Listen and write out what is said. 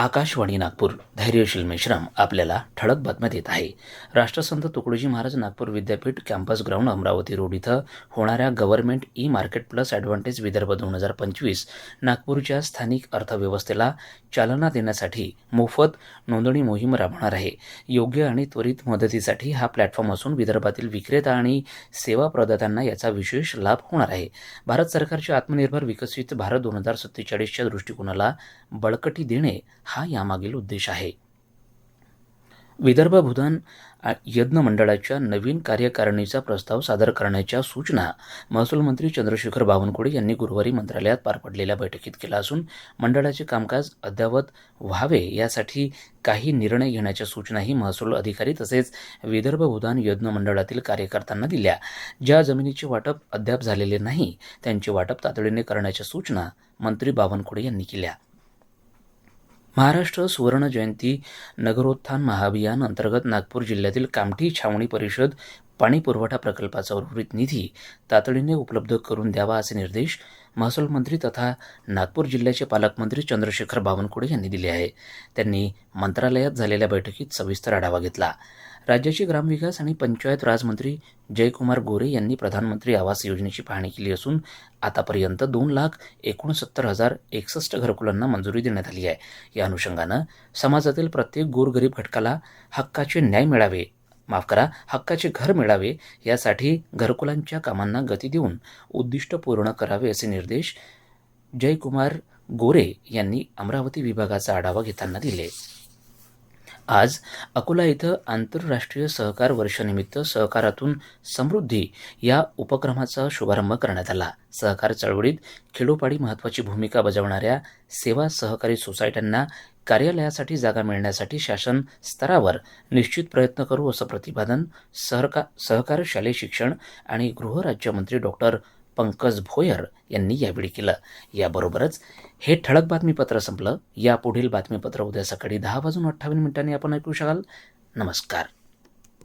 आकाशवाणी नागपूर धैर्यशील मेश्राम आपल्याला ठळक बातम्या देत आहे. राष्ट्रसंत तुकडोजी महाराज नागपूर विद्यापीठ कॅम्पस ग्राउंड अमरावती रोड इथं होणाऱ्या government e market plus advantage Vidarbha दोन हजार पंचवीस नागपूरच्या स्थानिक अर्थव्यवस्थेला चालना देण्यासाठी मोफत नोंदणी मोहीम राबवणार आहे. योग्य आणि त्वरित मदतीसाठी हा प्लॅटफॉर्म असून विदर्भातील विक्रेता आणि सेवा प्रदात्यांना याचा विशेष लाभ होणार आहे. भारत सरकारच्या आत्मनिर्भर विकसित भारत दोन हजार सत्तेचाळीसच्या दृष्टिकोनाला बळकटी देणे हा यामागील उद्देश आहे. विदर्भ भूदान यज्ञ मंडळाच्या नवीन कार्यकारिणीचा प्रस्ताव सादर करण्याच्या सूचना महसूल मंत्री चंद्रशेखर बावनकुळे यांनी गुरुवारी मंत्रालयात पार पडलेल्या बैठकीत केला असून मंडळाचे कामकाज अद्यावत व्हावे यासाठी काही निर्णय घेण्याच्या सूचनाही महसूल अधिकारी तसेच विदर्भ भूदान यज्ञ मंडळातील कार्यकर्त्यांना दिल्या. ज्या जमिनीचे वाटप अद्याप झालेले नाही त्यांचे वाटप तातडीने करण्याच्या सूचना मंत्री बावनकुळे यांनी केल्या. महाराष्ट्र सुवर्ण जयंती नगरोत्थान महाअभियान अंतर्गत नागपूर जिल्ह्यातील कामठी छावणी परिषद पाणी पुरवठा प्रकल्पाचा उर्वरित निधी तातडीने उपलब्ध करून द्यावा असे निर्देश महसूल मंत्री तथा नागपूर जिल्ह्याचे पालकमंत्री चंद्रशेखर बावनकुळे यांनी दिले आहे. त्यांनी मंत्रालयात झालेल्या बैठकीत सविस्तर आढावा घेतला. राज्याचे ग्रामविकास आणि पंचायत राजमंत्री जयकुमार गोरे यांनी प्रधानमंत्री आवास योजनेची पाहणी केली असून आतापर्यंत दोन लाख एकोणसत्तर हजार एकसष्ट घरकुलांना मंजुरी देण्यात आली आहे. या अनुषंगानं समाजातील प्रत्येक गोरगरीब घटकाला हक्काचे न्याय मिळावे माफ करा हक्काचे घर मिळावे यासाठी घरकुलांच्या कामांना गती देऊन उद्दिष्ट पूर्ण करावे असे निर्देश जयकुमार गोरे यांनी अमरावती विभागाचा आढावा घेताना दिले. आज अकोला इथं आंतरराष्ट्रीय सहकार वर्षानिमित्त सहकारातून समृद्धी या उपक्रमाचा शुभारंभ करण्यात आला. सहकार चळवळीत खेडोपाडी महत्त्वाची भूमिका बजावणाऱ्या सेवा सहकारी सोसायट्यांना कार्यालयासाठी जागा मिळण्यासाठी शासन स्तरावर निश्चित प्रयत्न करू असं प्रतिपादन सहका सहकार शालेय शिक्षण आणि गृहराज्यमंत्री डॉक्टर पंकज भोयर यांनी यावेळी केलं. याबरोबरच हे ठळक बातमीपत्र संपलं. यापुढील बातमीपत्र उद्या सकाळी दहा वाजून अठ्ठावन्न मिनिटांनी आपण ऐकू शकाल. नमस्कार.